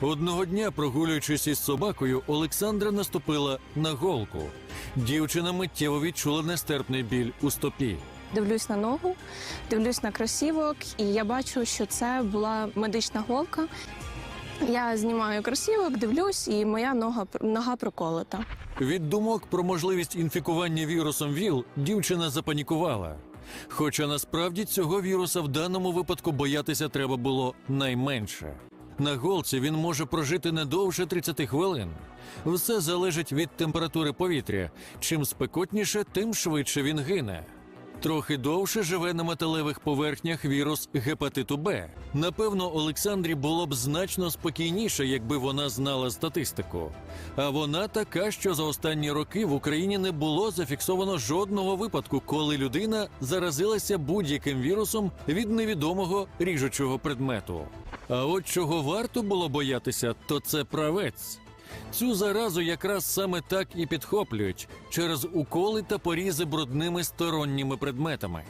Одного дня, прогулюючись із собакою, Олександра наступила на голку. Дівчина миттєво відчула нестерпний біль у стопі. Дивлюсь на ногу, дивлюсь на кросівок, і я бачу, що це була медична голка. Я знімаю кросівок, дивлюсь, і моя нога нога проколота. Від думок про можливість інфікування вірусом ВІЛ дівчина запанікувала. Хоча насправді цього віруса в даному випадку боятися треба було найменше. На голці він може прожити не довше 30 хвилин. Все залежить від температури повітря. Чим спекотніше, тим швидше він гине. Трохи довше живе на металевих поверхнях вірус гепатиту Б. Напевно, Олександрі було б значно спокійніше, якби вона знала статистику. А вона така, що за останні роки в Україні не було зафіксовано жодного випадку, коли людина заразилася будь-яким вірусом від невідомого ріжучого предмету. А от чого варто було боятися, то це правець. Цю заразу якраз саме так і підхоплюють через уколи та порізи брудними сторонніми предметами.